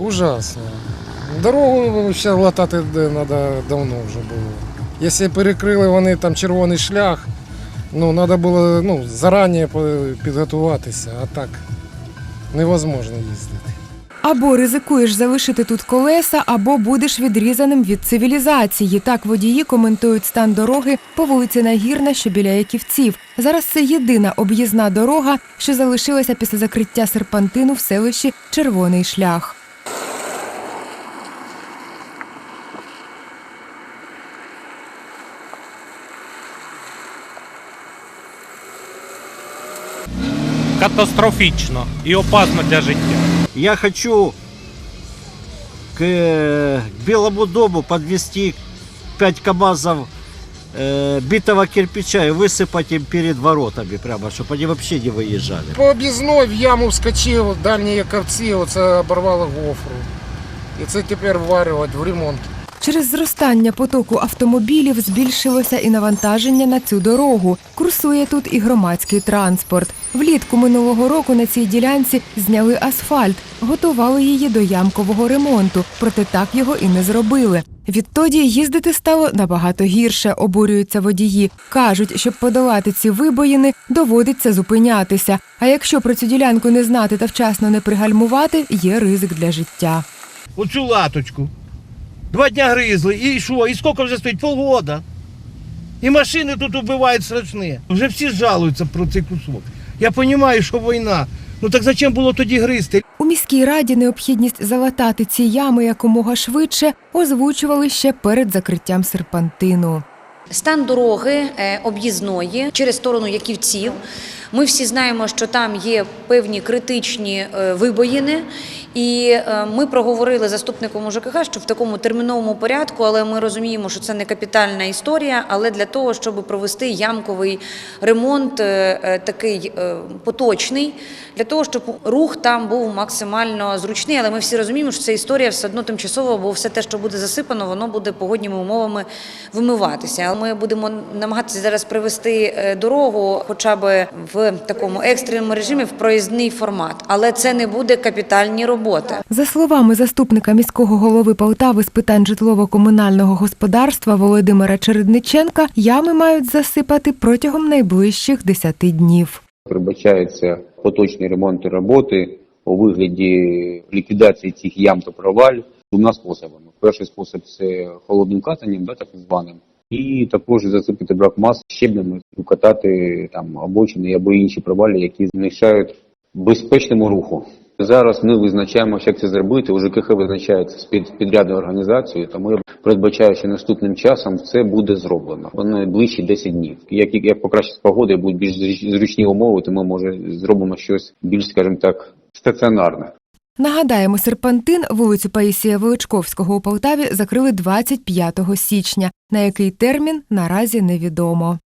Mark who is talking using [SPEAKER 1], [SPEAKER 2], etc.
[SPEAKER 1] Ужасно. Дорогу ще латати треба давно вже було. Якщо перекрили вони там червоний шлях, ну треба було ну, зарані підготуватися, а так невозможно їздити.
[SPEAKER 2] Або ризикуєш залишити тут колеса, або будеш відрізаним від цивілізації. Так водії коментують стан дороги по вулиці Нагірна, що біля Яківців. Зараз це єдина об'їзна дорога, що залишилася після закриття серпантину в селищі Червоний шлях.
[SPEAKER 3] катастрофічно і опасно для життя.
[SPEAKER 4] Я хочу к э, Белому дому подвести 5 КАМАЗов э, битого кирпича и высыпать им перед воротами, прямо, чтобы они вообще не выезжали.
[SPEAKER 1] По об'їзної в яму вскочив, дальні яковці, оце оборвало гофру. І це тепер вварювати в ремонт.
[SPEAKER 2] Через зростання потоку автомобілів збільшилося і навантаження на цю дорогу. Курсує тут і громадський транспорт. Влітку минулого року на цій ділянці зняли асфальт, готували її до ямкового ремонту, проте так його і не зробили. Відтоді їздити стало набагато гірше, обурюються водії. Кажуть, щоб подолати ці вибоїни, доводиться зупинятися. А якщо про цю ділянку не знати та вчасно не пригальмувати, є ризик для життя.
[SPEAKER 5] оцю латочку. Два дня гризли, і що? І скільки вже стоїть? Полгода. І машини тут убивають страшні. Вже всі жалуються про цей кусок. Я розумію, що війна. Ну так зачем було тоді гризти?
[SPEAKER 2] У міській раді необхідність залатати ці ями якомога швидше озвучували ще перед закриттям серпантину.
[SPEAKER 6] Стан дороги е, об'їзної через сторону Яківців. Ми всі знаємо, що там є певні критичні е, вибоїни, і е, ми проговорили заступником УЖКХ, що в такому терміновому порядку, але ми розуміємо, що це не капітальна історія, але для того, щоб провести ямковий ремонт, е, такий поточний, для того, щоб рух там був максимально зручний. Але ми всі розуміємо, що це історія все одно тимчасова, бо все те, що буде засипано, воно буде погодніми умовами вимиватися. Але ми будемо намагатися зараз привести дорогу, хоча б в такому екстреному режимі, в проїзний формат. Але це не буде капітальні роботи.
[SPEAKER 2] За словами заступника міського голови Полтави з питань житлово-комунального господарства Володимира Чередниченка, ями мають засипати протягом найближчих 10 днів.
[SPEAKER 7] Передбачаються поточні ремонти роботи у вигляді ліквідації цих ям та провалів двома способами. Перший спосіб це холодним катанням, да, так званим, і також засипати брак мас щебнями, укатати там обочини або інші провалі, які змішають безпечному руху. Зараз ми визначаємо, як це зробити. У ЖКХ визначається з під підрядною організацією, тому я передбачаю, що наступним часом це буде зроблено. В найближчі 10 днів. Як, як покращиться погода, будуть більш зручні умови, то ми може зробимо щось більш, скажімо так, стаціонарне.
[SPEAKER 2] Нагадаємо, серпантин вулицю Паїсія Величковського у Полтаві закрили 25 січня. На який термін наразі невідомо.